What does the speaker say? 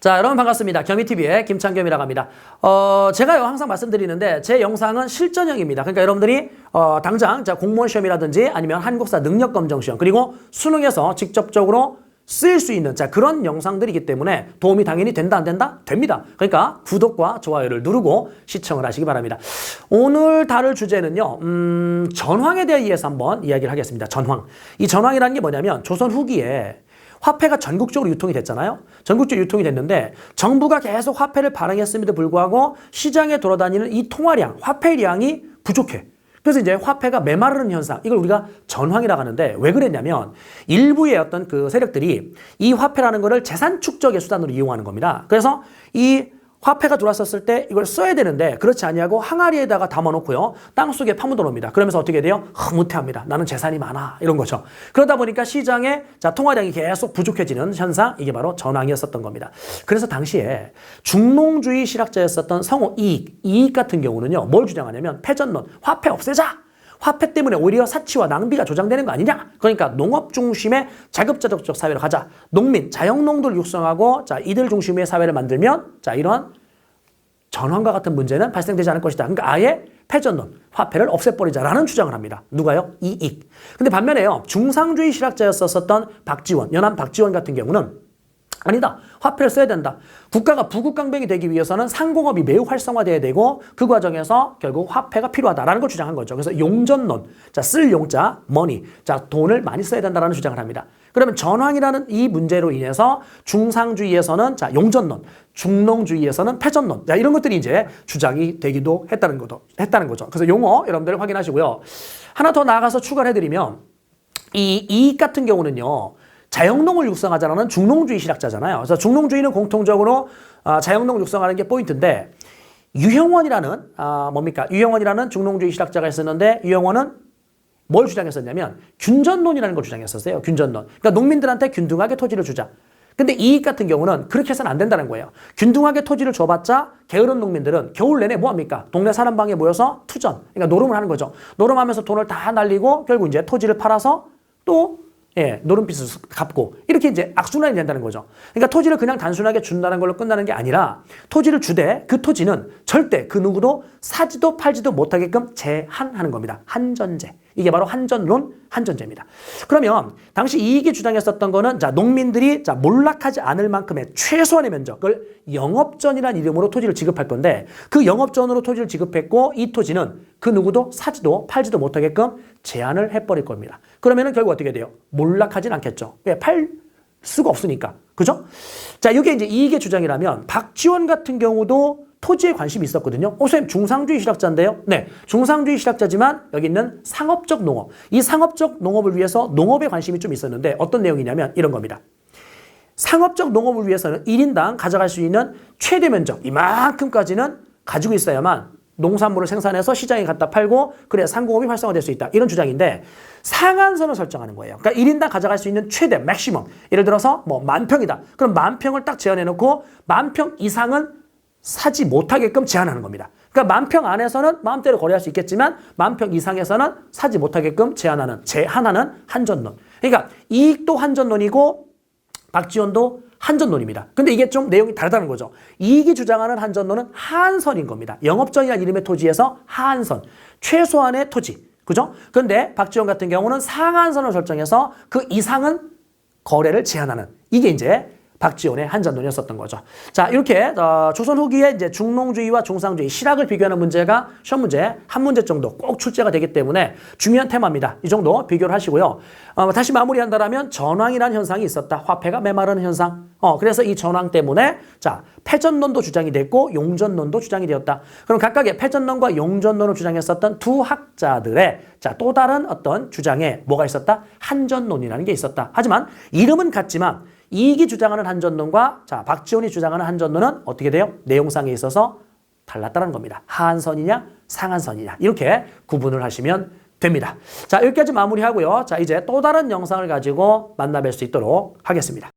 자, 여러분 반갑습니다. 겸이TV의 김창겸이라고 합니다. 어, 제가요, 항상 말씀드리는데, 제 영상은 실전형입니다. 그러니까 여러분들이, 어, 당장, 자, 공무원 시험이라든지 아니면 한국사 능력검정 시험, 그리고 수능에서 직접적으로 쓰일 수 있는, 자, 그런 영상들이기 때문에 도움이 당연히 된다, 안 된다? 됩니다. 그러니까 구독과 좋아요를 누르고 시청을 하시기 바랍니다. 오늘 다룰 주제는요, 음, 전황에 대해서 한번 이야기를 하겠습니다. 전황. 이 전황이라는 게 뭐냐면, 조선 후기에 화폐가 전국적으로 유통이 됐잖아요. 전국적으로 유통이 됐는데 정부가 계속 화폐를 발행했음에도 불구하고 시장에 돌아다니는 이 통화량, 화폐량이 부족해. 그래서 이제 화폐가 메마르는 현상, 이걸 우리가 전황이라고 하는데 왜 그랬냐면 일부의 어떤 그 세력들이 이 화폐라는 거를 재산 축적의 수단으로 이용하는 겁니다. 그래서 이 화폐가 들어왔었을 때 이걸 써야 되는데 그렇지 아니하고 항아리에다가 담아놓고요 땅속에 파묻어 놓습니다. 그러면서 어떻게 돼요? 흐뭇해합니다. 나는 재산이 많아 이런 거죠. 그러다 보니까 시장에 자 통화량이 계속 부족해지는 현상 이게 바로 전황이었었던 겁니다. 그래서 당시에 중농주의 실학자였었던 성호 이익 이익 같은 경우는요 뭘 주장하냐면 패전론 화폐 없애자. 화폐 때문에 오히려 사치와 낭비가 조장되는 거 아니냐? 그러니까 농업 중심의 자급자족적 사회로 가자. 농민, 자영농도를 육성하고 자 이들 중심의 사회를 만들면 자 이런 전환과 같은 문제는 발생되지 않을 것이다. 그러니까 아예 패전론, 화폐를 없애버리자라는 주장을 합니다. 누가요? 이익. 근데 반면에요. 중상주의 실학자였었던 박지원, 연안 박지원 같은 경우는 아니다. 화폐를 써야 된다. 국가가 부국강병이 되기 위해서는 상공업이 매우 활성화돼야 되고 그 과정에서 결국 화폐가 필요하다라는 걸 주장한 거죠. 그래서 용전론, 자, 쓸 용자, 머니, 자, 돈을 많이 써야 된다라는 주장을 합니다. 그러면 전황이라는 이 문제로 인해서 중상주의에서는 자, 용전론, 중농주의에서는 패전론, 자, 이런 것들이 이제 주장이 되기도 했다는 거죠. 했다는 거죠. 그래서 용어 여러분들 확인하시고요. 하나 더 나아가서 추가를 해드리면 이 이익 같은 경우는요. 자영농을 육성하자는 중농주의 실학자잖아요. 그래서 중농주의는 공통적으로 아, 자영농을 육성하는 게 포인트인데 유형원이라는 아, 뭡니까? 유형원이라는 중농주의 실학자가 있었는데 유형원은 뭘 주장했었냐면 균전론이라는 걸 주장했었어요. 균전론. 그러니까 농민들한테 균등하게 토지를 주자. 근데 이익 같은 경우는 그렇게 해서는 안 된다는 거예요. 균등하게 토지를 줘봤자 게으른 농민들은 겨울 내내 뭐 합니까? 동네 사람 방에 모여서 투전, 그러니까 노름을 하는 거죠. 노름하면서 돈을 다 날리고 결국 이제 토지를 팔아서 또 예, 노름빚을 갚고 이렇게 이제 악순환이 된다는 거죠. 그러니까 토지를 그냥 단순하게 준다는 걸로 끝나는 게 아니라 토지를 주되 그 토지는 절대 그 누구도 사지도 팔지도 못하게끔 제한하는 겁니다. 한전제. 이게 바로 한전론, 한전제입니다. 그러면 당시 이익이 주장했었던 거는 자, 농민들이 자, 몰락하지 않을 만큼의 최소한의 면적을 영업전이라는 이름으로 토지를 지급할 건데 그 영업전으로 토지를 지급했고 이 토지는 그 누구도 사지도 팔지도 못하게끔 제한을 해버릴 겁니다. 그러면은 결국 어떻게 돼요? 몰락하진 않겠죠. 왜? 팔 수가 없으니까. 그죠? 자, 이게 이제 이익의 주장이라면 박지원 같은 경우도 토지에 관심이 있었거든요. 어, 선생님, 중상주의 실학자인데요? 네. 중상주의 실학자지만 여기 있는 상업적 농업. 이 상업적 농업을 위해서 농업에 관심이 좀 있었는데 어떤 내용이냐면 이런 겁니다. 상업적 농업을 위해서는 1인당 가져갈 수 있는 최대 면적 이만큼까지는 가지고 있어야만 농산물을 생산해서 시장에 갖다 팔고 그래야 상공업이 활성화될 수 있다. 이런 주장인데 상한선을 설정하는 거예요. 그러니까 1인당 가져갈 수 있는 최대 맥시멈. 예를 들어서 뭐 만 평이다. 그럼 만 평을 딱 제한해 놓고 만 평 이상은 사지 못하게끔 제한하는 겁니다. 그러니까 만 평 안에서는 마음대로 거래할 수 있겠지만 만 평 이상에서는 사지 못하게끔 제한하는 제한하는 한전론. 그러니까 이익도 한전론이고 박지원도 한전론입니다. 근데 이게 좀 내용이 다르다는 거죠. 이익이 주장하는 한전론은 하한선인 겁니다. 영업전이라는 이름의 토지에서 하한선. 최소한의 토지. 그죠? 근데 박지원 같은 경우는 상한선을 설정해서 그 이상은 거래를 제한하는. 이게 이제 박지원의 한전론이었었던 거죠. 자, 이렇게 어, 조선 후기에 이제 중농주의와 중상주의, 실학을 비교하는 문제가 시험 문제 한 문제 정도 꼭 출제가 되기 때문에 중요한 테마입니다. 이 정도 비교를 하시고요. 어, 다시 마무리한다라면 전황이라는 현상이 있었다. 화폐가 메마르는 현상. 어, 그래서 이 전황 때문에 자, 패전론도 주장이 됐고 용전론도 주장이 되었다. 그럼 각각의 패전론과 용전론을 주장했었던 두 학자들의 자, 또 다른 어떤 주장에 뭐가 있었다? 한전론이라는 게 있었다. 하지만 이름은 같지만 이익이 주장하는 한전론과 자 박지원이 주장하는 한전론은 어떻게 돼요? 내용상에 있어서 달랐다는 겁니다. 하한선이냐 상한선이냐 이렇게 구분을 하시면 됩니다. 자 여기까지 마무리하고요. 자 이제 또 다른 영상을 가지고 만나뵐 수 있도록 하겠습니다.